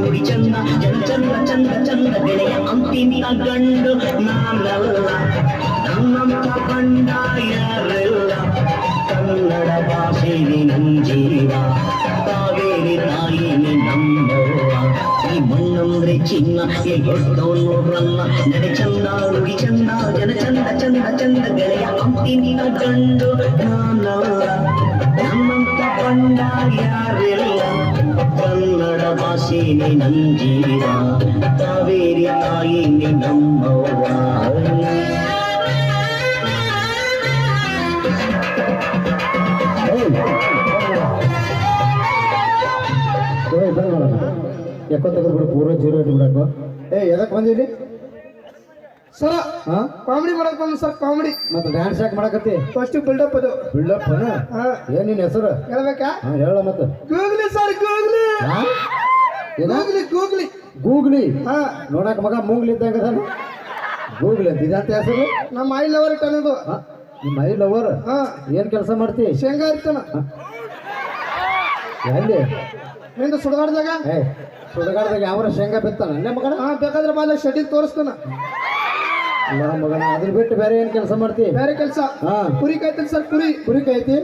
ನಡಿ ಚಂದ ಚಂದ ಚಂದ ಗೆಳೆಯ ಅಂತಿಮ ಗಂಡು ನಾನಲ್ಲ ನಮ್ಮಮ್ಮ ಬಂಡ ಯಾರೆಲ್ಲ ಕನ್ನಡ ಭಾಷೆ ನಂಜೀವ ಕಾವೇರಿ ತಾಯಿನಿ ನಮ್ಮವ್ವ ಈ ಚಿನ್ನ ಈ ದೊಡ್ಡವನು ನೋಡ್ರಲ್ಲ ನಡೆ ಚಂದ ನುಡಿ ಜನ ಚಂದ ಚಂದ ಚಂದ ಗೆಳೆಯ ಅಂತಿನ ಗಂಡು ನಾನಲ್ಲ ನಮ್ಮಂತ ಬಂಡ ಯಾರಿಲ್ಲ ಕನ್ನಡ ಭಾಷೆನೆ ನಂಜೀವ ಕಾವೇರಿ ತಾಯಿನಿ ನಮ್ಮವ್ವ ಯಾಕೋ ತೆಗೆದ್ಬಿಡು ಪೂರ ಜೀರೋ ಇಟ್ಬಿಡಕು ಏ ಎದಕ್ ಬಂದಿಲ್ಲಿ ಸರ ಕಾಮಿಡಿ ಮಾಡಕ್ ಬಂದ್ ಸರ್ ಕಾಮಿಡಿ ಮತ್ತೆ ಡ್ಯಾನ್ಸ್ ಯಾಕೆ ಮಾಡಕತ್ತಿ? ಫಸ್ಟ್ ಬಿಲ್ಡಪ್ ಅದು. ಬಿಲ್ಡಪ್ ಹಾ. ಏನ್ ನಿನ್ ಹೆಸರು? ಹೇಳ್ಬೇಕಾ? ಹೇಳ ಮತ್ತೆ. Googly sir googly. Googly googly. Googly? ಹಾ. ನೋಡಕ್ ಮಗ ಮೂಗ್ಲಿ ಇದ್ದಂಗ ಸರ್ ಗೂಗ್ಲಿ ಅಂತ ಇದಂತ ಹೆಸರು? ನಮ್ಮ ಐ ಲವರ್ ಟನ್ನದು ಹಾ ನಿಮ್ಮ ಐ ಲವರ್? ಹಾ. ಏನ್ ಕೆಲಸ ಮಾಡ್ತಿ? ಶೇಂಗಾ ಇರ್ತಾನ ಎಲ್ಲಿ? ನಿಂದು ಸುಡಗಾಡ್ದಾಗ? ಏ ಸುಡಗಾಡ್ದಾಗ ಯಾವ ಶೇಂಗಾ ಬಿತ್ತಾನೆ? ಮಗ ಮಗನ? ಹಾ ಬೇಕಾದ್ರೆ ಬಾಲ ಶೆಟ್ಟಿಗೆ ತೋರಿಸ್ತಾನ. ಅಲ್ಲ ಮಗನ ಅದ್ರ ಬಿಟ್ಟು ಬೇರೆ ಏನ್ ಕೆಲಸ ಮಾಡ್ತಿ? ಬೇರೆ ಕೆಲಸ. ಹಾ. ಕುರಿ ಕಾಯ್ತಿ ಸರ್ ಕುರಿ. ಕುರಿ ಕಾಯ್ತಿ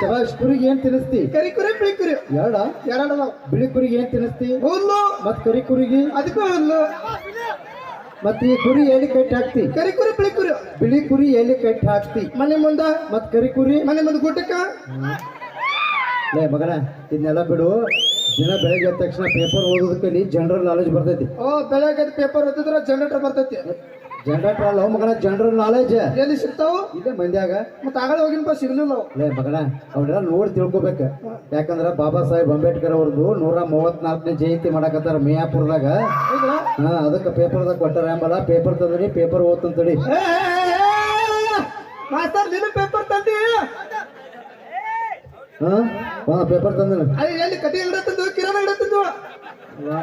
ಶಬಾಷ್ ಕುರಿಗೆ ಏನ್ ತಿನ್ನಿಸ್ತಿ? ಕರಿ ಕುರಿ ಬಿಳಿ ಕುರಿ. ಎರಡ? ಎರಡ ಬಿಳಿ ಕುರಿಗೆ ಏನ್ ತಿನ್ನಿಸ್ತಿ? ಹುಲ್ಲು. ಮತ್ ಕರಿ ಕುರಿಗೆ? ಅದಕ್ಕೂ ಹುಲ್ಲು. ಮತ್ತೆ ಈ ಕುರಿ ಎಲ್ಲಿ ಕಟ್ಟಿ ಹಾಕ್ತಿ? ಕರಿ ಕುರಿ ಬಿಳಿ ಕುರಿ. ಬಿಳಿ ಕುರಿ ಎಲ್ಲಿ ಕಟ್ಟಿ ಹಾಕ್ತಿ? ಮನೆ ಮುಂದ. ಮತ್ ಕರಿ ಕುರಿ? ಮನೆ ಮುಂದೆ ಗುಡ್ಡಕ್ಕ. ಲೇ ಮಗನ ಇದನ್ನೆಲ್ಲ ಬಿಡು. ದಿನ ಬೆಳಗ್ಗೆ ಎದ್ದ ತಕ್ಷಣ ಪೇಪರ್ ಓದೋದಕ್ಕೆ ಜನರಲ್ ನಾಲೆಜ್ ಬರ್ತೈತಿ. ಓ ಬೆಳಗ್ಗೆ ಪೇಪರ್ ಓದಿದ್ರೆ ಜನರೇಟರ್ ಬರ್ತೈತಿ. ಜನರೇಟರ್ ಅಲ್ಲ ಮಗನ ಜನರಲ್ ನಾಲೆಜ್ ಎಲ್ಲಿ ಸಿಗ್ತಾವ? ಇಲ್ಲೇ ಮಂದ್ಯಾಗ ಮತ್ತೆ ಆಗಲೇ ಹೋಗಿನಪ್ಪ ಸಿಗ್ಲಿಲ್ಲ ಅವು. ಲೇ ಮಗನ ಅವನ್ನೆಲ್ಲ ನೋಡಿ ತಿಳ್ಕೊಬೇಕು. ಯಾಕಂದ್ರ ಬಾಬಾ ಸಾಹೇಬ್ ಅಂಬೇಡ್ಕರ್ ಅವ್ರದ್ದು ನೂರ ಮೂವತ್ನಾಲ್ಕನೇ ಜಯಂತಿ ಮಾಡಕತ್ತಾರ ಮಿಯಾಪುರದಾಗ. ಅದಕ್ಕೆ ಪೇಪರ್ ಅದಕ್ಕೆ ಪೇಪರ್ದಾಗ ಕೊಟ್ಟಾರ. ಎಂಬಲ್ಲ ಪೇಪರ್ ತಂದ್ರಿ ಪೇಪರ್ ಓದ್ತಂತಡಿ. ಮಾಸ್ತರ್ ನೀನು ಪೇಪರ್ ತಂದಿ? ಹಾ ಹಾ ಪೇಪರ್ ತಂದೆ ಅಲ್ಲಿ ಎಲ್ಲಿ ತಂದು ಕಿರಾಣ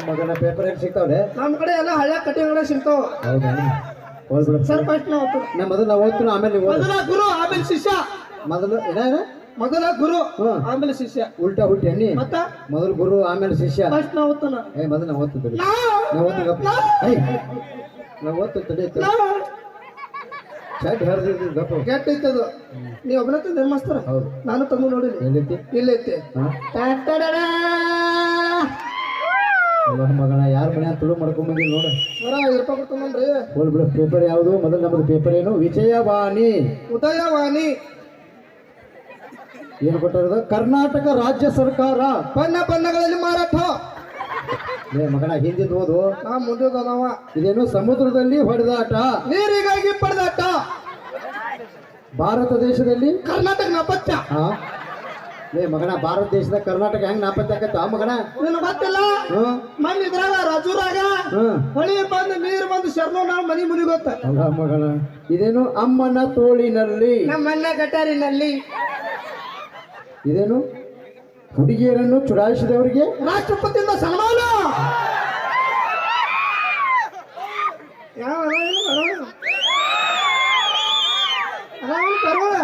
ಮಗನ ಪೇಪರ್ ಏನ್ ಸಿಗ್ತಾವ್ರೆ ನಮ್ಮ ಕಡೆ ಎಲ್ಲ ಹಳ್ಳ ಕಟ್ಟಿ ಅಂಗಡಿ ಸಿಗ್ತಾವ. ಹೌದಾ? ಸರ್ ಫಸ್ಟ್ ನಾವು. ನಾ ಮೊದಲು ನಾವು ಓದ್ತೀನಿ ಆಮೇಲೆ ನೀವು ಓದು ಮೊದಲ ಗುರು ಆಮೇಲೆ ಶಿಷ್ಯ. ಮೊದಲು ಏನ ಮೊದಲ ಗುರು ಹ್ಮ್. ಆಮೇಲೆ ಶಿಷ್ಯ. ಉಲ್ಟಾ ಹುಟ್ಟಿ ಎಣ್ಣಿ. ಮತ್ತ? ಮೊದಲು ಗುರು ಆಮೇಲೆ ಶಿಷ್ಯ. ಫಸ್ಟ್ ನಾವು ಓದ್ತಾನ. ಏ ಮೊದಲು ನಾವು ನಾವು ನಾವು ತಡಿ ಗಪ್ಪ. ಒಬ್ಬನ ತಂದೆ ಮಾಸ್ತರ ಹೌದು. ನಾನು ತಂದು ನೋಡಿನಿ ಎಲ್ಲೈತಿ ಇಲ್ಲೈತೆ ಹಾ? ಟ್ಯಾಟಡಡಾ. ಅಲ್ಲ ಮಗನ ಯಾರ ಮನೆ ತುಳು ಮಾಡ್ಕೊಂಡ್ ಬಂದಿಲ್ಲ ನೋಡು. ಬರ ಐದು ರೂಪಾಯಿ ಕೊಡ್ತಾನಲ್ರಿ ಹೋಲ್ ಬಿಡು ಪೇಪರ್ ಯಾವುದು? ಮೊದಲು ನಮ್ದು ಪೇಪರ್ ಏನು? ವಿಜಯವಾಣಿ. ಉದಯವಾಣಿ. ಏನು ಕೊಟ್ಟಿರೋದು? ಕರ್ನಾಟಕ ರಾಜ್ಯ ಸರ್ಕಾರ. ಬಣ್ಣ ಬಣ್ಣಗಳಲ್ಲಿ ಮಾರಾಟ. ಏ ಮಗನ ಹಿಂದಿದ್ದು ಓದು. ನಾ ಮುಂದೆ ಇದೇನು ಸಮುದ್ರದಲ್ಲಿ ಹೊಡೆದಾಟ? ನೀರಿಗಾಗಿ ಪಡೆದಾಟ. ಭಾರತ ದೇಶದಲ್ಲಿ? ಕರ್ನಾಟಕ ನಪತ್ಯ ಹಾ ಏ ಮಗನ ಭಾರತ ದೇಶದ ಕರ್ನಾಟಕ ಹೆಂಗ್ ನಾಪತ್ತೆ ಆಕತ್ತ ಮಗನ? ನಿನ್ ಗೊತ್ತಿಲ್ಲ? ಹ್ಮ್ ಮಣ್ಣು ಇದ್ರಾಗ ರಾಜೂರಾಗ ಹ್ಮ್ ಹೊಳಿ ಬಂದು ನೀರು ಬಂದು ಶರ್ಮ ನಾವ್ ಮನಿ ಮುನಿ ಗೊತ್ತ ಅಲ್ಲ ಮಗನ ಇದೇನು ಅಮ್ಮನ ತೋಳಿನಲ್ಲಿ? ನಮ್ಮನ್ನ ಮನೆ ಗಟಾರಿನಲ್ಲಿ. ಇದೇನು ಹುಡುಗಿಯರನ್ನು ಚುಡಾಯಿಸಿದವರಿಗೆ? ರಾಷ್ಟ್ರಪತಿಯಿಂದ ಸನ್ಮಾನ! ಯಾವ ಪರವಾಳ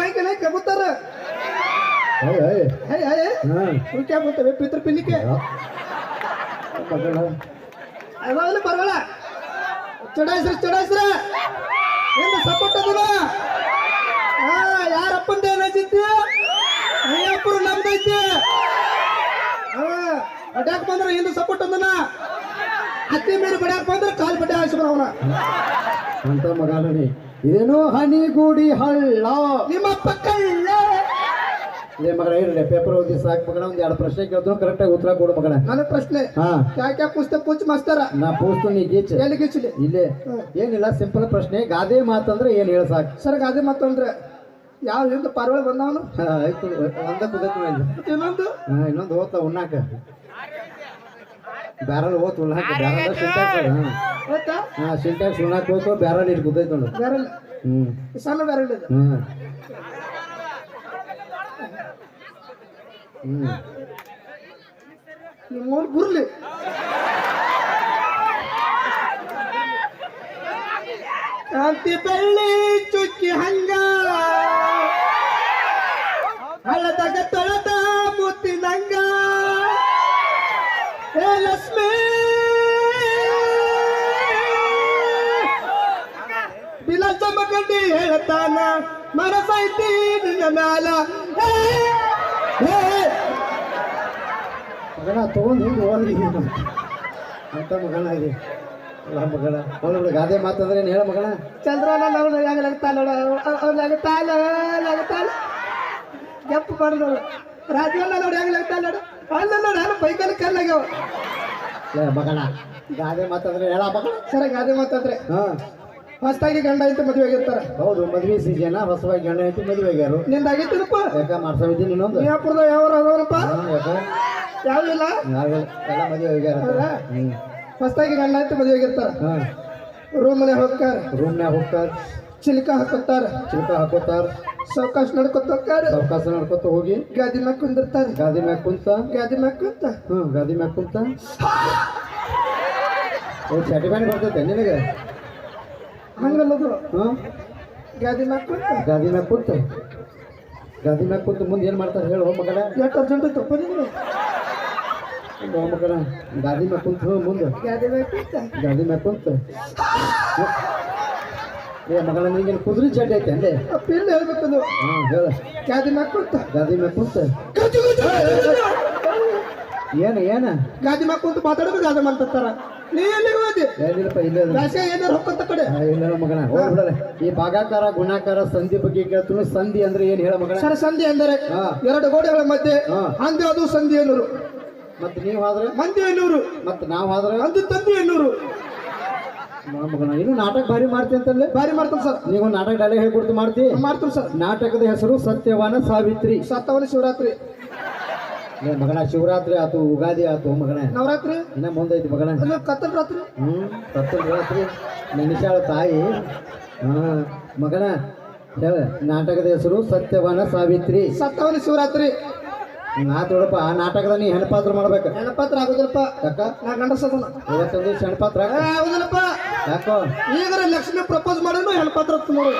ಹಾಕಿನ ಕೆಬುತ್ತಾರ. ಉಳ್ಕ್ಯಾ ಬರ್ತವೆ ಪಿತೃ ಮಗನ ಅದಾವಲ್ಲ ಪರವಾಳ ಚಡಾಯಿಸ್ರ ಚುಡಾಯಿಸ್ರ. ಏನು ಸಪೋರ್ಟ್ ಅದದ ಹಾ ಯಾರಪ್ಪಂದ ಏನೈತಿ ಅಯ್ಯಪ್ಪರು ನಮ್ದೈತಿ. ಹಾ ಅಡ್ಯಾಕ್ ಬಂದ್ರೆ ಏನು ಸಪೋರ್ಟ್ ಅಂದನ? ಹತ್ತಿ ಮೇಲೆ ಬಡ್ಯಾಕ್ ಬಂದ್ರ ಕಾಲ್ ಬಡ್ಡೆ ಹಾಕ್ಸ್ಬಿಡ ಅವನ. ಅಂತ ಮಗನ ನೀ ಇದೇನು ಹನಿಗೂಡಿ ಹಳ್ಳ. ನಿಮ್ಮ ಕಳ್ಳ. ಏ ಮಗಳ ಇರ್ಲಿ ಪೇಪರ್ ಓದಿ ಸಾಕು. ಮಗಳ ಒಂದ್ ಎರಡು ಪ್ರಶ್ನೆ ಕೇಳಿದ್ರು ಕರೆಕ್ಟಾಗಿ ಉತ್ತರ ಕೊಡು ಮಗಳ. ನನ್ನ ಪ್ರಶ್ನೆ. ಹಾ. ಯಾಕೆ ಪುಸ್ತಕ ಪೂಚ್ ಮಾಸ್ತಾರ? ನಾ ಪೂಸ್ತೀನಿ ಗೀಚ್. ಎಲ್ಲಿ ಗಿಚ್ಚಲಿ ಇಲ್ಲೇ. ಏನಿಲ್ಲ ಸಿಂಪಲ್ ಪ್ರಶ್ನೆ. ಗಾದೆ ಮಾತಂದ್ರೆ ಏನ್ ಹೇಳ ಸಾಕು. ಸರ್ ಗಾದೆ ಮಾತು ಯಾವ ಹಿಂದೆ ಪಾರ್ವಳ ಬಂದವನು? ಆಯ್ತು. ಒಂದ ಕುದೈತಿ ಇನ್ನೊಂದು? ಇನ್ನೊಂದು ಓದ್ತಾ ಉಣ್ಣಾಕ. ಬ್ಯಾರಲ್ ಉಣ್ಣಾಕ ಬ್ಯಾರಲ್ ಸಿಂಟ್ಯಾಕ್ಸ್. ಗೊತ್ತಾ ಹಾ ಸಿಂಟ್ಯಾಕ್ಸ್ ಉಣ್ಣಾಕ ಹೋಗ್ತು ಬ್ಯಾರಲ್ ನೋಡು. ಬ್ಯಾರಲ್. ಹ್ಮ್. ಸಣ್ಣ ಬ್ಯಾರಲ್ ಇದು. ಹ್ಮ್. ಹ್ಮ್. ಬುರ್ಲಿ ಕಾಂತಿ ಬೆಳ್ಳಿ ಚುಕ್ಕಿ ಹಂಗ. ಹಳ್ಳದಾಗ ತೊಳೆದ ಹೇಳ್ತಾನ? ಮನಸೈತಿ ನಿನ್ನ ಮ್ಯಾಲ. ಮಗನ ತಗೊಂಡು ಹಿಂಗೆ ಹೋಗಿ ಅಂತ ಮಗನ ಇದೆ. ಅಲ್ಲ ಮಗನ ಹೋಗ್ಬಿಡು ಗಾದೆ ಮಾತಂದ್ರೆ ಏನು ಹೇಳ ಮಗನ ಚಂದ್ರನ ನಾವು ಹೆಂಗ ನಗ್ತಾನ ಅವ್ನು ನಗ್ತಾನ ನಗ್ತಾನ ಜಪ್ ಮಾಡಿದ್ರು ನೋಡಿ. ಹೆಂಗ ನೋಡು. ಅಲ್ಲ ನೋಡಿ ನಾನು ಬೈಕಲ್ ಕಲ್ಲಾಗ್ಯಾವ ಮಗನ ಗಾದೆ ಮಾತಂದ್ರೆ ಹೇಳ ಮಗನ ಸರ ಗಾದೆ ಮಾತಾದ್ರೆ ಹಾಂ. ಹೊಸ್ತಾಗಿ ಗಂಡ ಐತೆ ಮದುವೆ ಆಗಿರ್ತಾರೆ ಹೌದು ಮದ್ವೆ ಸೀಸನ್ ಹೊಸವಾಗಿ ಗಂಡ ಐತಿ ಮದುವೆ ಆಗ್ಯಾರು ನಿಂದ ಆಗೈತಿನಪ್ಪ ಯಾಕ ಮಾಡ್ಸವಿದ್ದೀನಿ ಇನ್ನೊಂದು? ಬಿಜಾಪುರದ ಯಾವ ಅದವರಪ್ಪ ಯಾವ್ದಿಲ್ಲ ಯಾಕ? ಯಾವಿಲ್ಲ ನಾವೆಲ್ಲ ಎಲ್ಲ ಮದುವೆ ಆಗ್ಯಾರ ಹೊಸದಾಗಿ ಗಂಡ ಐತೆ ಮದುವೆ ಆಗಿರ್ತಾರ ಹಾಂ. ಹೋಗ್ತಾರೆ. ರೂಮ್ನ್ಯಾಗ ಹೋಗ್ತಾರೆ. ಚಿಲ್ಕ ಹಾಕೋತಾರ ಚಿಲ್ಕ ಹಾಕೋತಾರ ಸಾವಕಾಶ ನಡ್ಕೊತ ಹೋಗ್ತಾರೆ. ಸಾವಕಾಶ ನಡ್ಕೊತ ಹೋಗಿ ಗಾದಿ ಮ್ಯಾಗ ಕುಂದಿರ್ತಾರೆ. ಗಾದಿ ಮ್ಯಾಗ ಕುಂತ? ಗಾದಿ ಮ್ಯಾಗ ಕುಂತ. ಹ್ಞೂ ಗಾದಿ ಮ್ಯಾಗ ಕುಂತ? ಓ ಬರ್ತೈತೆ ನಿನಗೆ? ಹಂಗಲ್ಲದು? ಹಾಂ? ಗಾದಿ ಮ್ಯಾಗ ಕುಂತ. ಗಾದಿ ಮ್ಯಾಗ ಕುಂತ. ಗಾದಿ ಮ್ಯಾಗ ಕುಂತ ಮುಂದೆ ಏನು ಮಾಡ್ತಾರೆ ಹೇಳು ಮಗನ. ಎಷ್ಟು ಅರ್ಜೆಂಟ್ ಹೋಗ್ ಮಗನ ಗಾದಿ ಮ್ಯಾಗ ಕುಂತ ಮುಂದೆ. ಗಾದಿ ಮ್ಯಾಗ ಕುಂತ. ಗಾದಿ ಮ್ಯಾಗ ಕುಂತ. ಏ ಮಗಳ ನಿಂಗೇನು ಕುದುರೆ ಚಡ್ಡಿ ಐತೆ ಅಂದೆ? ಪಿಲ್ ಹೇಳ್ಬೇಕದು ಹಾಂ ಹೇಳ. ಗಾದಿ ಮ್ಯಾಗ ಕುಂತ. ಗಾದಿ ಮ್ಯಾಗ ಕುಂತ ಏನು ಏನು? ಗಾದಿ ಮ್ಯಾಗ ಕುಂತು ಮಾತಾಡೋದು ಗಾದಿ ಮಾಡ್ತಾರ ನೀ ಹೋದಿ? ಇಲ್ಲೇ ಏನಾರು ಕಡೆ. ಇಲ್ಲ ಮಗನ ಹೋಗ್ಬಿಡಲ್ಲ ಈ ಭಾಗಾಕಾರ ಗುಣಾಕಾರ ಸಂಧಿ ಬಗ್ಗೆ ಕೇಳ್ತೀನಿ ಸಂಧಿ ಅಂದ್ರೆ ಏನು ಹೇಳ ಮಗನ? ಸರಸಂಧಿ ಅಂದರೆ ಹಾ. ಎರಡು ಗೋಡೆಗಳ ಮಧ್ಯೆ ಅಂದ್ರೆ ಅಂದೆ ಅದು ಸಂಧಿ ಎನ್ನೂರು. ಮತ್ತೆ ನೀವು ಆದ್ರೆ? ಮಂದಿ ಎನ್ನೂರು. ಮತ್ತೆ ನಾವು ಆದ್ರೆ? ಅಂದ್ರೆ ತಂದಿ ಎನ್ನೂರು. ಮಗನ ಇನ್ನು ನಾಟಕ ಭಾರಿ ಮಾಡ್ತೀವಿ ಅಂತಲ್ಲೇ ಬಾರಿ ಮಾಡ್ತೀನಿ ಸರ್. ನೀವು ನಾಟಕ ಡೈಲಾಗ್ ಹೇಳ್ಕೊಡ್ತು ಮಾಡ್ತಿ? ಮಾಡ್ತೀನಿ ಸರ್. ನಾಟಕದ ಹೆಸರು ಸತ್ಯವಾನ ಸಾವಿತ್ರಿ. ಸತ್ಯವಾನ ಶಿವರಾತ್ರಿ. ಏ ಮಗನ ಶಿವರಾತ್ರಿ ಆತು ಉಗಾದಿ ಆತು ಮಗನ? ನವರಾತ್ರಿ? ಇನ್ನ ಮುಂದೈತಿ ಮಗನ? ಅದು ಕತ್ತಲ ರಾತ್ರಿ? ಹ್ಮ್ ಸತ್ಯ ರಾತ್ರಿ. ನಿಮಿಷಾಳ ತಾಯಿ. ಹಾ ಮಗನ ಹೇಳ ನಾಟಕದ ಹೆಸರು ಸತ್ಯವಾನ ಸಾವಿತ್ರಿ. ಸತ್ಯವನ ಶಿವರಾತ್ರಿ. ನಾ ಆ ನಾಟಕದ ನೀ ಹೆಣಪಾತ್ರ ಮಾಡ್ಬೇಕು? ಹೆಣಪಾತ್ರ ಆಗುದಿಲ್ಲಪ್ಪ. ಯಾಕ? ನಾ ಗಂಡ ಸದನ ಇವತ್ತೊಂದು ಹೆಣ್ಪಾತ್ರ ಆಗುದಿಲ್ಲಪ್ಪ. ಯಾಕೋ? ಈಗ ಲಕ್ಷ್ಮಿ ಪ್ರಪೋಸ್ ಮಾಡಿದ್ರು ಹೆಣಪಾತ್ರ ನೋಡು.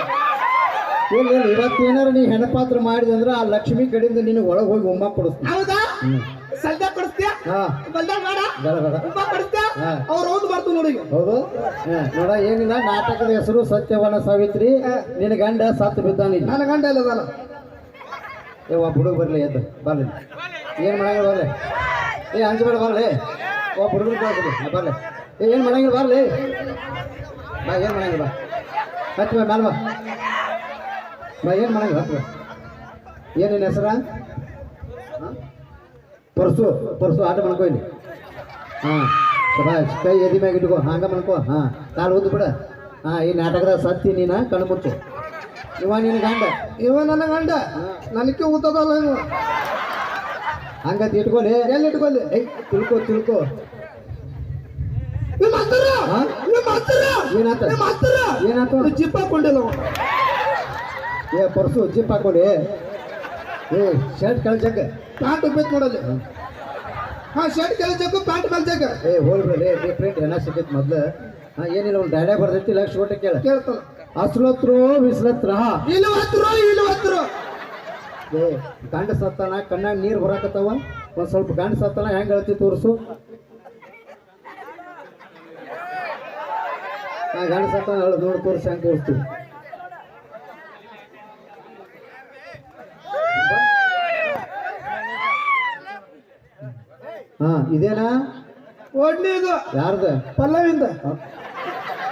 ಇಲ್ಲ ಇಲ್ಲ ಇವತ್ತು ಏನಾರ ನೀ ಹೆಣಪಾತ್ರ ಮಾಡಿದೆ ಅಂದ್ರೆ ಆ ಲಕ್ಷ್ಮಿ ಕಡೆಯಿಂದ ನಿನಗೆ ಒಳಗೆ ಹೋಗಿ ಉಮ್ಮ ಕೊಡಿಸ್ತೀನಿ. ಹೌದಾ? ಸಂಧ್ಯಾ ಕೊಡಿಸ್ತೀಯ? ಹಾ. ಬಂದಾಗ ಬೇಡ. ಉಪ್ಪ ಕೊಡಿಸ್ತೀಯ? ಹಾ. ಅವ್ರು ಹೌದು ಬರ್ತು ನೋಡಿ. ಹೌದು. ನೋಡ ಏನಿಲ್ಲ ನಾಟಕದ ಹೆಸರು ಸತ್ಯವನ ಸಾವಿತ್ರಿ. ನಿನ್ನ ಗಂಡ ಸತ್ತು ಬಿದ್ದಾನಿಲ್ಲ ನನ್ನ ಗಂಡ ಇಲ್ಲ ಏ ಒಬ್ಬ ಹುಡುಗ ಬರ್ಲಿ ಎದ್ದು. ಬರ್ಲಿ. ಏನು ಮಾಡಂಗಿಲ್ಲ ಬರ್ಲಿ? ಏ ಅಂಜಬೇಡ ಬರ್ಲಿ. ಒಬ್ಬ ಹುಡುಗರು ಬರ್ಲಿ ಬರ್ಲಿ. ಏ ಏನು ಮಾಡಂಗಿಲ್ಲ ಬರ್ಲಿ? ಬಾ ಏನು ಮಾಡಂಗಿಲ್ಲ ಹತ್ತು ಬಾ ಮ್ಯಾಲ ಬಾ. ಏನು ಮಾಡಂಗಿಲ್ಲ ಹತ್ತು ಬಾ. ಏನೇನು ಹೆಸರ? ಪರ್ಸು ಪರ್ಸು ಆಟ ಮಾಡ್ಕೊ ಇಲ್ಲಿ. ಹಾಂ ಶಬಾಷ್ ಕೈ ಎದಿ ಮ್ಯಾಗ ಇಟ್ಕೋ ಹಂಗ ಮಾಡ್ಕೋ ಹಾಂ ಕಾಲು ಉದ್ದು ಬಿಡ. ಹಾಂ ಈ ನಾಟಕದ ಸತ್ತಿ ನೀನ ಕಣ್ಣು ಮುಚ್ಚು. ಇವ ನಿನ್ನ ಗಂಡ. ಇವ ನನ್ನ ಗಂಡ. ನನಗೆ ಊತದಲ್ಲ ಇವ. ಹಂಗಂತ ಇಟ್ಕೊಳ್ಳಿ ಎಲ್ಲಿ ಇಟ್ಕೊಳ್ಳಿ ಐ ತಿಳ್ಕೊ ತಿಳ್ಕೊ. ಏನಾತ? ಏನಾತು? ಜಿಪ್ ಹಾಕೊಂಡಿಲ್ಲ. ಏ ಪರ್ಸು ಜಿಪ್ ಹಾಕೊಳ್ಳಿ ಏ ಶರ್ಟ್ ಕಳ್ಸಕ್ಕ. ಪ್ಯಾಂಟ್ ಬೇಕು ನೋಡಲ್ಲಿ. ಹಾ ಶರ್ಟ್ ಕೆಲ ಜಗ್ಗು ಪ್ಯಾಂಟ್ ಜಗ್ಗ ಏ ಹೋಗ್ಬಿಡ್ರಿ ಡಿಫ್ರೆಂಟ್ ಏನ ಸಿಕ್ಕೈತಿ ಮೊದ್ಲು? ಹಾ ಏನಿಲ್ಲ ಒಂದು ಡೈಲಾಗ್ ಬರ್ದೈತಿ ಲಕ್ಷ ಕೊಟ್ಟೆ ಕೇಳ. ಕೇಳ್ತಾನ ವಿಸ್ಲತ್ರ. ಇಲ್ಲಿ ಹತ್ತಿರ ಇಲ್ಲಿ ಹತ್ತಿರ ಏ ಗಂಡ ಸತ್ತಾನ ಕಣ್ಣಾಗ ನೀರು ಬರಾಕತ್ತಾವ ಒಂದು ಸ್ವಲ್ಪ ಗಂಡ ಸತ್ತಾನ ಹೆಂಗೆ ಹೇಳ್ತಿ ತೋರಿಸು? ಗಂಡ ಸತ್ತಾನ ಹೇಳು ನೋಡಿ ತೋರಿಸಿ ಹೆಂಗೆ ತೋರಿಸ್ತೀವಿ ಹಾ ಇದೇನಾ ಒಡ್ನಿದು ಯಾರ್ದ? ಪಲ್ಲವಿಂದ.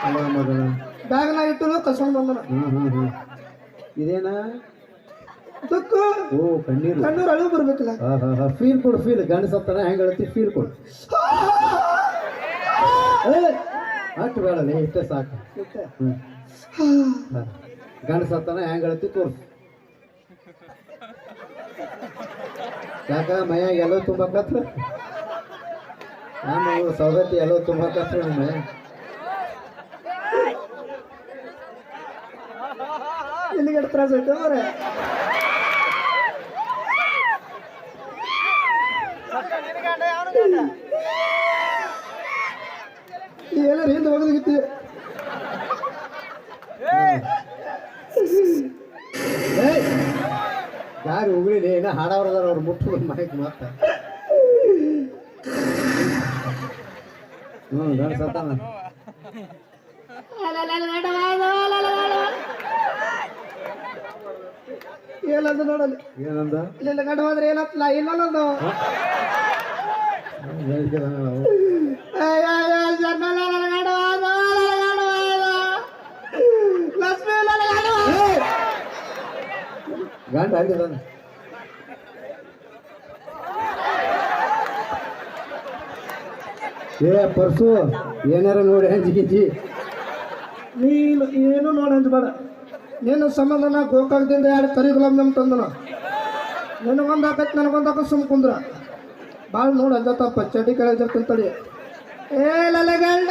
ಅಲ್ಲ ಮಗನ. ಬ್ಯಾಗ್ನಾಗ ಇಟ್ಟು ಕಸ್ಕೊಂಡ್ ಬಂದನ. ಹ್ಮ್ ಹ್ಮ್ ಹ್ಮ್ ಇದೇನಾ? ದುಃಖ ಓ ಕಣ್ಣೀರು. ಕಣ್ಣೂರು ಅಳು ಬರ್ಬೇಕಲ್ಲ. ಹಾ ಹಾ ಹಾ. ಫೀಲ್ ಕೊಡು ಫೀಲ್ ಗಂಡ ಸತ್ತಾನ ಹೆಂಗೆ ಹೇಳ್ತಿ ಫೀಲ್ ಕೊಡು. ಅಷ್ಟು ಬೇಡಲ್ಲ ಇಷ್ಟೇ ಸಾಕು. ಹ್ಮ್. ಗಂಡ ಸತ್ತಾನ ಹೆಂಗೆ ಹೇಳ್ತಿ ತೋರ್ಸು. ಯಾಕ ಮೈಯಾಗ ಎಲ್ಲೋ ತುಂಬಕತ್ರ ನಾನು ಎಲ್ಲ ಎಲ್ಲೋ ಕಷ್ಟ ನಿಮ್ಮ ನಿನಗೆ ತ್ರಾಸ ಐತೆ ಮರೆ ಏನಾರು ಹಿಂದೆ ಏಯ್, ಯಾರು ಉಗುಳಿಲಿ? ಏನ ಮಾಡವ್ರದಾರ ಅವ್ರು ಮುಟ್ಟು ಮಾಹಿತಿ ಮಾತ ಹ್ಞೂ ಗಂಡ ಸತ್ತಾನ ಏನಂದ ನೋಡಲ್ಲಿ ಏನಂದ ಇಲ್ಲ ಗಂಡ ಹೋದ್ರೆ ಏನತ್ತಲ್ಲ ಇನ್ನೊಂದು ಗಂಡ ಏ ಪರ್ಸು ಏನಾರ ನೋಡಿ ಹಂಚಿಗಿಂಚಿ ನೀನು ಏನು ನೋಡಿ ಅಂದ್ಬೇಡ ನೀನು ಸಮಾಧಾನ ಗೋಕಾಕದಿಂದ ಎರಡು ಕರಿ ಗುಲಾಬ್ ತಂದನು ತಂದನ. ನಿನಗೊಂದು ಹಾಕತ್ ನನಗೊಂದು ಹಾಕತ್ ಸುಮ್ ಕುಂದ್ರ. ಭಾಳ ನೋಡಿ ಅಂಜತ್ತಪ್ಪ ಚಡ್ಡಿ ಕೆಳಗೆ ಜರ್ತೀನಿ ತಡಿ ಏ ಲಲಗಂಡ!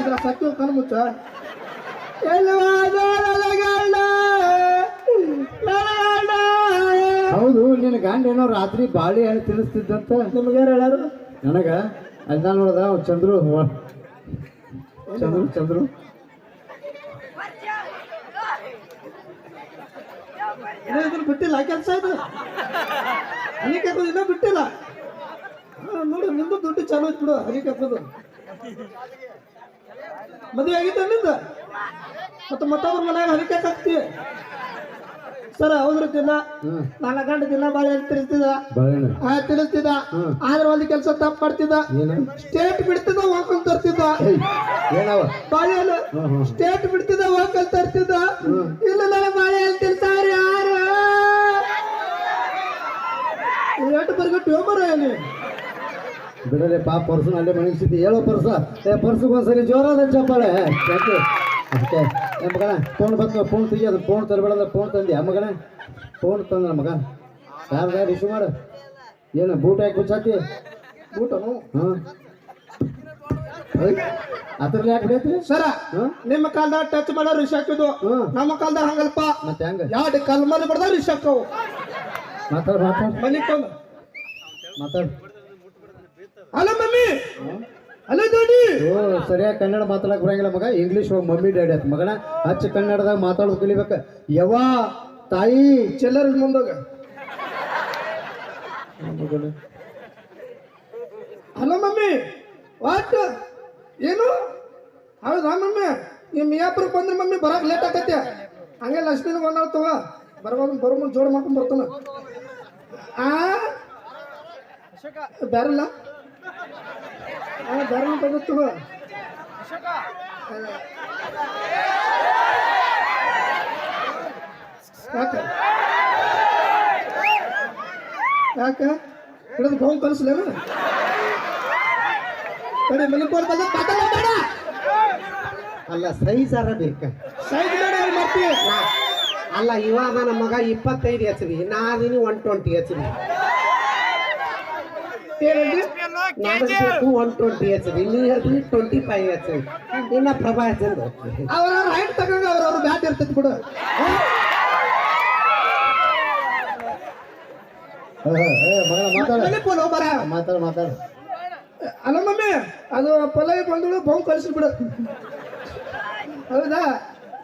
ಇದ್ರ ಕಣ್ಣು ಮುಚ್ಚ. ಹೌದು ನಿನ್ನ ಗಂಡ ಏನೋ ರಾತ್ರಿ ಬಾಳಿ ಹಣ್ಣು ತಿನ್ನಿಸ್ತಿದ್ದಂತ. ನಿಮ್ಗೆ ಯಾರು ಹೇಳಾರು ನನಗ? ನೋಡಿದ್ರ ನೋಡ್ದ ಚಂದ್ರು ಚಂದ್ರು ಚಂದ್ರು. ಬಿಟ್ಟಿಲ್ಲ ಕೆಲಸ ಇದು. ಅನೇಕ ಇನ್ನೂ ಬಿಟ್ಟಿಲ್ಲ. ನೋಡು, ನಿಂದು ದುಡ್ಡು ಚಾಲು ಬಿಡು ಅನೇಕ ಮದುವೆ ಆಗಿತ್ತ ನಿಂದ? ಮತ್ತೆ ಮತ್ತೊಬ್ಬರ ಮನೆಯಾಗ ಹರಿಕೆ ಹಾಕ್ತಿ? ಸರ್ ಹೌದ್ರು ದಿನ ನಾಲ್ಕು ಗಂಟೆ ದಿನ ಬಾಳೆ ತಿರ್ಸ್ತಿದ ಬಾಳೆಹಣ್ಣು ಆ ತಿಳಿಸ್ತಿದ ಆದ್ರೆ ಒಂದು ಕೆಲಸ ತಪ್ಪು ಮಾಡ್ತಿದ್ದ. ಸ್ಟೇಟ್ ಬಿಡ್ತಿದ್ದ ಹೋಗ್ಕೊಂಡ್ ತರ್ತಿದ್ದ. ಬಾಳೆಹಣ್ಣು ಸ್ಟೇಟ್ ಬಿಡ್ತಿದ್ದ ಹೋಗ್ಕೊಂಡ್ ತರ್ತಿದ್ದ. ಇಲ್ಲ ನನ್ನ ಬಾಳೆಹಣ್ಣು ತಿರ್ಸಾರ ಯಾರು? ಎಷ್ಟು ಬರ್ಗಟ್ಟು ಹೋಗ್ಬರ ಏನು ಬಿಡಲೆ ಪಾ ಪರ್ಸನ್ ಅಲ್ಲೇ ಮನಗಿಸಿದ್ದಿ ಹೇಳೋ ಪರ್ಸ? ಏ ಪರ್ಸಿಗೆ ಒಂದ್ಸರಿ ಜೋರಾದ ಚಪ್ಪಾಳೆ ಯಾಕೆ? ಅದಕ್ಕೆ ಏ ಮಗನ ಫೋನ್ ಬಂತು ಫೋನ್ ತೆಗಿಯೋದು ಫೋನ್ ತರಬೇಡ ಫೋನ್ ತಂದಿ ಆ ಮಗನ? ಫೋನ್ ತಂದ ಮಗ? ಯಾರ್ದ ಇಶ್ಯೂ ಮಾಡು. ಏನು ಬೂಟ್ ಹಾಕಿ ಹುಚ್ಚಾತಿ ಊಟನು ಹಾಂ. ಅದ್ರಲ್ಲಿ ಯಾಕೆ ಬಿಡೈತಿ ಸರ ನಿಮ್ಮ ಕಾಲ್ದಾಗ ಟಚ್ ಮಾಡೋ ರಿಶ್ ಹಾಕಿದ್ವು ಹ್ಮ್. ನಮ್ಮ ಕಾಲ್ದಾಗ ಹಂಗಲ್ಪ. ಮತ್ತೆ ಹೆಂಗ? ಯಾಡ್ ಕಲ್ಮಲ್ಲಿ ಬಡ್ದ ರಿಶ್ ಹಾಕವು. ಮಾತಾಡ್ ಮಾತಾಡ್. ಮನಿ ಮಾತಾಡ್. ಅಲ್ಲ ಮಮ್ಮಿ ಅಲ್ಲ ಡ್ಯಾಡಿ ಓ ಸರಿಯಾಗಿ ಕನ್ನಡ ಮಾತಾಡಕ್ ಬರಂಗಿಲ್ಲ ಮಗ. ಇಂಗ್ಲಿಷ್ ಹೋಗಿ ಮಮ್ಮಿ ಡ್ಯಾಡಿ ಅಂತ ಮಗನ ಅಚ್ಚ ಕನ್ನಡದಾಗ ಮಾತಾಡೋದು ಕಲಿಬೇಕ. ಯವಾ ತಾಯಿ ಚೆಲ್ಲರ್ ಮುಂದಾಗ ಹಲೋ ಮಮ್ಮಿ ವಾಟ್? ಏನು? ಹೌದಾ ಮಮ್ಮಿ? ಈ ಮಿಯಾಪುರಕ್ಕೆ ಬಂದ್ರೆ ಮಮ್ಮಿ ಬರಕ್ ಲೇಟ್ ಆಕತ್ಯ? ಹಂಗೆ ಲಕ್ಷ್ಮಿ ಬಂದಾಳ ತಗೋ ಬರೋದು ಬರೋ ಮುಂದೆ ಜೋಡ್ ಮಾಡ್ಕೊಂಡ್ ಬರ್ತಾನ. ಆ? ಬ್ಯಾರಲ್ಲ ಬ್ಯಾರಲ್ಲ ಬಂದ ಯಾಕ? ಯಾಕೆ? ಹಿಡಿದು ಬಹು ಕಲಿಸ್ಲೇನು ಕಡೆ ಮಲಿಕೋಡ್ ಅಲ್ಲ ಅಲ್ಲ ಸೈಜಾರ ಬೇಕ. ಸೈಜ್ ಬೇಡ ಮತ್ತೆ ಅಲ್ಲ ಇವಾಗ ನಮ್ಮ ಮಗ ಇಪ್ಪತ್ತೈದು H B ನಾನಿನಿ one twenty H B twenty years ಇಲ್ಲಿ ಅದು. ಟ್ವೆಂಟಿ ಫೈವ್ ಇಯರ್ಸ್ ಇನ್ನ ಅವ್ರ ರೈಟ್ ಅವ್ರ ಬ್ಯಾಟ್ ಇರ್ತೈತಿ ಬಿಡು. ಮಾತಾಡ. ಮಾತಾಡ ಅಲ್ಲ ಮಮ್ಮಿ ಅದು ಪಲ್ಲವಿ ಬಂದಳು ಬೊಂಬ್ ಬಿಡು. ಹೌದಾ?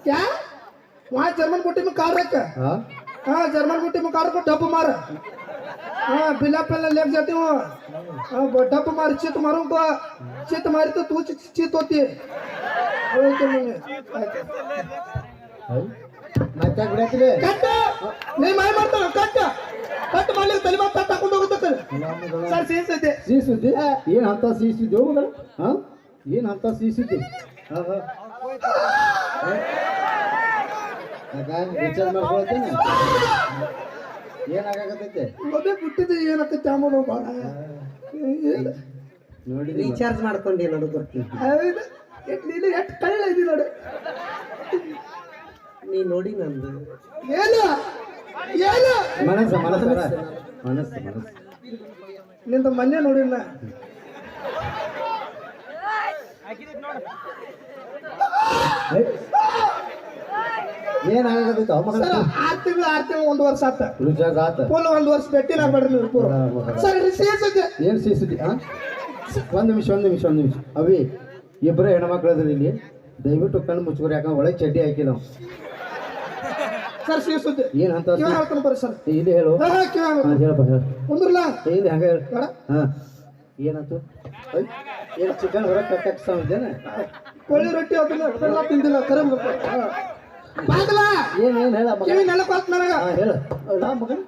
ಯಾ? ವಾ ಜರ್ಮನ್ ಗುಟ್ಟಿ ಕಾರ್ ಹಾಕ. ಹಾ? ಜರ್ಮನ್ ಗುಟ್ಟಿ ಕಾರ್ ಕೊಟ್ಟು ಡಬ್ಬು ಮಾರ. हाँ बिला पहले लेफ़्ट जाते हो। हाँ बड्ढा तो मार चित मारूं को चित मारी तो तू चित होती है। बोल तो हाँ? मैंने मारता गुड़ा के कट। नहीं मार मारता कट। कट मारले तेरी बात तक को दोगे तो कर सर सीस दे। सीस दे? हाँ। ये हाथा सीस तो दे हो मगर हाँ? ये हाथा सीस तो दे। हाँ हाँ। अगर विचार में होते ना? ಆಮೇಲೆ ಬಾಳ. ನೋಡಿ ರೀಚಾರ್ಜ್ ಮಾಡ್ಕೊಂಡಿ ನೋಡು ಹೌದು. ಎಟ್ ನೀನು ಎಟ್ ಕಳ್ಳ ಇದಿ ನೋಡು. ನೀ ನೋಡಿ ನಂದು. ಏನು? ಏನು? ಮನಸ್ಸು ಮನಸ್ಸು ಮನಸ್ಸು ಮನಸ್ಸು ನಿಂದ ಮೊನ್ನೆ ನೋಡಿಲ್ಲ. ಏನಾಗತ್ತೈತೆ ಅವ ಮಗನ ಸರ್ ಆರು ತಿಂಗಳು ಆರ್ ತಿಂಗಳು ಒಂದು ವರ್ಷ ಆತ. ರೀಚಾರ್ಜ್ ಆತ ಫುಲ್ ಒಂದು ವರ್ಷ ಭೇಟಿ ನಾ ಬೇಡ್ರಿ ನೀವು ಪೂರ ಸರ್ ಸೀಸ್ ಐತೆ ಏನ್ ಹಾ ಒಂದ್ ನಿಮಿಷ ಒಂದ್ ನಿಮಿಷ ಒಂದ್ ನಿಮಿಷ. ಅವಿ ಇಬ್ರೇ ಹೆಣ್ಮಕ್ಳು ಅದ್ರಿ ಇಲ್ಲಿ. ದಯವಿಟ್ಟು ಕಣ್ಣು ಮುಚ್ಕೋರಿ ಯಾಕಂದ್ರೆ ಒಳಗೆ ಚಡ್ಡಿ ಹಾಕಿ ನಾವು ಸರ್ ಸುದ್ದಿ ಏನ್ ಅಂತ ಬರ್ರಿ ಸರ್. ಇಲ್ಲಿ ಹೇಳು. ಹೇಳಪ್ಪ ಹೇಳು. ಕುಂದ್ರಲ್ಲ ಇಲ್ಲಿ ಹಂಗ ಹೇಳು. ಹಾ. ಏನಾಯ್ತು? ಏನು ಚಿಕನ್ ಹೊರಗೆ ಕಟ್ಟಕ್ಕೆ ಸಾಮಿದ್ದೇನೆ ಕೋಳಿ ರೊಟ್ಟಿ ಅದನ್ನ ಎಲ್ಲ ತಿಂದಿಲ್ಲ ಕರೆ ಬಾಗಲ. ಏನು ಏನು ಹೇಳ ಮಗ? ಕಿವಿ ನೆಲಕ್ ನನಗ. ಹಾ ಹೇಳು. ಹೌದಾ ಮಗನ?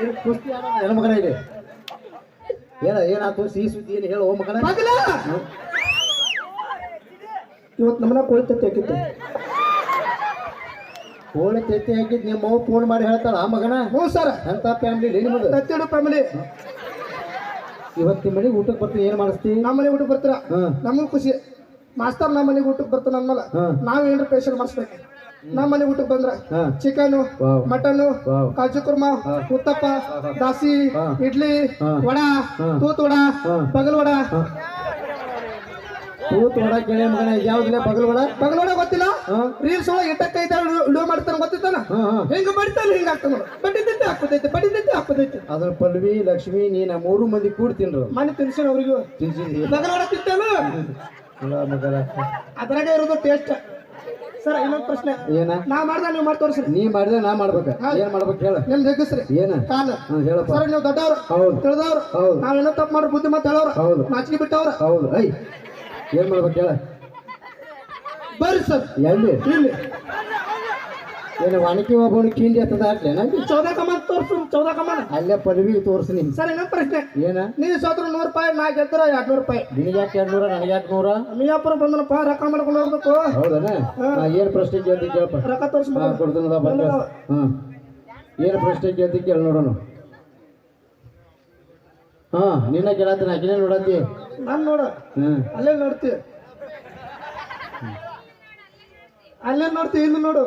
ಏನು ಕುಸ್ತಿ ಆಡೋಣ ಹೆಣ್ಣು ಮಗನ ಇಲ್ಲಿ? ಹೇಳ ಏನಾಯ್ತು ಸಿಹಿ ಸುದ್ದಿ ಏನು ಹೇಳು ಓ ಮಗನ? ಬಾಗಲ. ಇವತ್ತು ನಮ್ಮನ್ನ ಕೋಳಿ ತತ್ತಿ ಹಾಕಿತ್ತು. ಕೋಳಿ ತೆತ್ತಿ ಹಾಕಿದ್ ನಿಮ್ಮ ಅವ್ವ ಫೋನ್ ಮಾಡಿ ಹೇಳ್ತಾಳ ಆ ಮಗನ? ಹ್ಞೂ ಸರ್ ಅಂತ ಫ್ಯಾಮಿಲಿ ನಿಮ್ಮದು ತತ್ತಿಡು ಫ್ಯಾಮಿಲಿ ಇವತ್ತಿನ ಮನೆಗೆ ಊಟಕ್ಕೆ ಬರ್ತೀನಿ ಏನು ಮಾಡಿಸ್ತೀನಿ ನಮ್ಮ ಮನೆ ಊಟಕ್ಕೆ ಬರ್ತೀರಾ? ಹಾ. ನಮಗೂ ಖುಷಿ. ಮಾಸ್ತರ್ ನಮ್ಮ ಮನೆಗೆ ಊಟಕ್ಕೆ ಬರ್ತಾನ ಅಂದ್ಮೇಲೆ. ನಾವ್ ಏನ್ರ ಸ್ಪೆಷಲ್ ಮಾಡಿಸ್ಬೇಕು? ನಮ್ಮ ಮನೆಗೆ ಊಟಕ್ಕೆ ಬಂದ್ರ ಚಿಕನ್ ಮಟನ್. ಕಾಜು ಕುರ್ಮ ಉತ್ತಪ್ಪ ದಾಸಿ ಇಡ್ಲಿ ವಡ. ತೂತ್ ವಡ ಪಗಲ್ ವಡ ತೂತ್ ವಡ ಕೇಳಿ ಮಗನ ಯಾವ್ದಿಲ್ಲ ಪಗಲ್ ವಡ ಪಗಲ್ ವಡ ಗೊತ್ತಿಲ್ಲ ರೀಲ್ಸ್ ಒಳಗೆ ಇದ್ದಾವ ವಿಡಿಯೋ ಮಾಡ್ತಾನ ಗೊತ್ತಿತ್ತಾನ ಮಾಡ್ತಾನ ಹೆಂಗ ಬಡಿತಾನ ಹಿಂಗ ಆಗ್ತಾನ ಬಡಿದೈತೆ ಹಾಕೋದೈತೆ ಬಡಿದೈತೆ ಹಾಕೋದೈತೆ ಅದ್ರ ಪಲ್ವಿ ಲಕ್ಷ್ಮಿ ನೀನ ಮೂರು ಮಂದಿ ಕೂಡ್ತೀನಿ ತಿನ್ರು ಮನೆ ತಿನ್ಸಿನ ಅವ್ರಿಗೂ? ತಿನ್ಸಿದ್ರಿ ಬಗಲ್ ವಡ ತಿಂತಾನ? ಅದ್ರಾಗ ಇರೋದು ಟೇಸ್ಟ್ ಸರ್ ಇನ್ನೊಂದು ಪ್ರಶ್ನೆ. ಏನ? ನಾ ಮಾಡ್ದ ನೀವು ಮಾಡಿ ತೋರಿಸ್ರಿ. ನೀ ಮಾಡಿದ ನಾ ಮಾಡ್ಬೇಕ. ಏನ್ ಮಾಡ್ಬೇಕು ಹೇಳ. ನಿಮ್ ಜಗ್ಗಿಸ್ರಿ. ಏನ? ಕಾಲ. ಹೇಳಪ್ಪ. ಸರ್ ನೀವು ದೊಡ್ಡವ್ರು. ಹೌದು. ತಿಳಿದವ್ರು. ಹೌದು. ನಾವೇನೋ ತಪ್ಪು ಮಾಡ್ರಿ ಬುದ್ಧಿ ಮತ್ತೆ ಹೇಳೋರು. ಹೌದು. ನಾಚಿಕೆ ಬಿಟ್ಟವ್ರ. ಹೌದು. ಐ ಏನ್ ಮಾಡ್ಬೇಕು ಹೇಳ. ಬರ್ರಿ ಸರ್. ಎಲ್ಲಿ? ಇಲ್ಲಿ. ಏನು ವಾಣಿಕೆ ಹೋಗೋಣ ಕಿಂಡಿ ಹತ್ತದ ಹಾಕ್ಲೆ ನಂಗೆ ಚೌದಾ ಕಮಾನ್ ತೋರ್ಸು ಚೌದ ಕಮಾನ್. ಅಲ್ಲೇ ಪದವಿ ತೋರ್ಸು ನಿನ್. ಸರ್ ಇನ್ನೊಂದು ಪ್ರಶ್ನೆ. ಏನ? ನೀನು ಸೋತ್ರ ನೂರು ರೂಪಾಯಿ ನಾ ಗೆದ್ರ ಎರಡ್ನೂರು ರೂಪಾಯಿ. ನಿನಗೆ ಯಾಕೆ ಎರಡ್ನೂರ ನನಗೆ ಯಾಕೆ ನೂರ? ಮಿಯಾಪುರ ಬಂದನಪ್ಪ ರೊಕ್ಕ ಮಾಡ್ಕೊಂಡು ಹೋಗ್ಬೇಕು. ಹೌದನ? ಏನು ಪ್ರಶ್ನೆ ಕೇಳ್ತಿ ಕೇಳಪ್ಪ. ರೊಕ್ಕ ಹಾ ತೋರಿಸ್ಬೇಕು ಕೊಡ್ತೀನದ ಬಂದ ಹಾ. ಏನು ಪ್ರಶ್ನೆ ಕೇಳ್ತಿ ಕೇಳಿ ನೋಡೋಣ. ಹಾ ನಿನ್ನ ಕೇಳತ್ತೀನಿ ಆಕಿನೇ ನೋಡತ್ತಿ. ನಾನು ನೋಡು. ಹ್ಮ್ ಅಲ್ಲೇ ನೋಡ್ತಿ. ಅಲ್ಲೇ ನೋಡ್ತೀವಿ ಇಲ್ಲಿ ನೋಡು.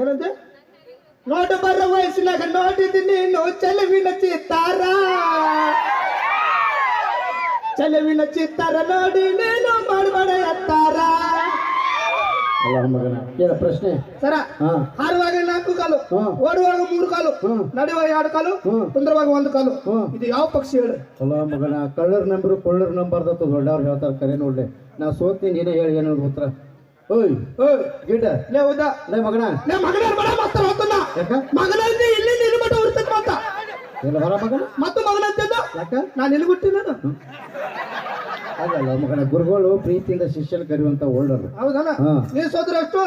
ಏನಂತೆ? ನೋಡು ಬರ ವಯಸ್ಸಿನಾಗ ನೋಡಿದ್ದೀನಿ ನೋ ಚೆಲುವಿನ ಚಿತ್ತಾರ. ಚೆಲುವಿನ ಚಿತ್ತಾರ ನೋಡಿ ನೀನು ಮಾಡಬೇಡ ಎತ್ತಾರ. ಅಲ್ಲ ಮಗನ ಪ್ರಶ್ನೆ? ಸರ ಹಾರುವಾಗ ಕಾಲು. ಓಡುವಾಗ ಮೂರು ಕಾಲು. ನಡೆಯುವಾಗ ಎರಡು ಕಾಲು. ಕುಂದ್ರವಾಗ ಒಂದು ಕಾಲು. ಇದು ಯಾವ ಪಕ್ಷಿ ಹೇಳಿ. ಚಲೋ ಮಗನ ಕಳ್ಳರ್ ನಂಬರ್ ಕೊಳ್ಳರ್ ನಂಬರ್ ದೊಡ್ಡವ್ರು ಹೇಳ್ತಾರೆ ಕರೆ ನೋಡ್ಲಿ ನಾ ಸೋತ್ತೀನಿ ನೀನೇ ಹೇಳಿ ಏನು ಉತ್ತರ? ಓಯ್. ಓಯ್. ಗಿಡ ಲೇ ಹೌದಾ ಲೇ ಮಗನ. ಲೇ ಮಗನ ಬಡ ಮಾತ್ರ ಯಾಕ? ಮಗನಂತೆ ಇಲ್ಲಿ ನಿನ್ನ ಮಠ ಉರ್ತದ ಮಾತ ಎಲ್ಲ ಹೊರ ಮಗನ? ಮತ್ತು ಮಗನಂತೆ ಯಾಕ? ನಾನು ಇಲ್ಲಿ ಹುಟ್ಟಿ ನಾನು? ಹಾಗಲ್ಲ ಮಗನ ಗುರುಗಳು ಪ್ರೀತಿಯಿಂದ ಶಿಷ್ಯನ ಕರೆಯುವಂತ ಓಲ್ಡರ್. ಹೌದಲ್ಲ? ನೀ ಎಷ್ಟು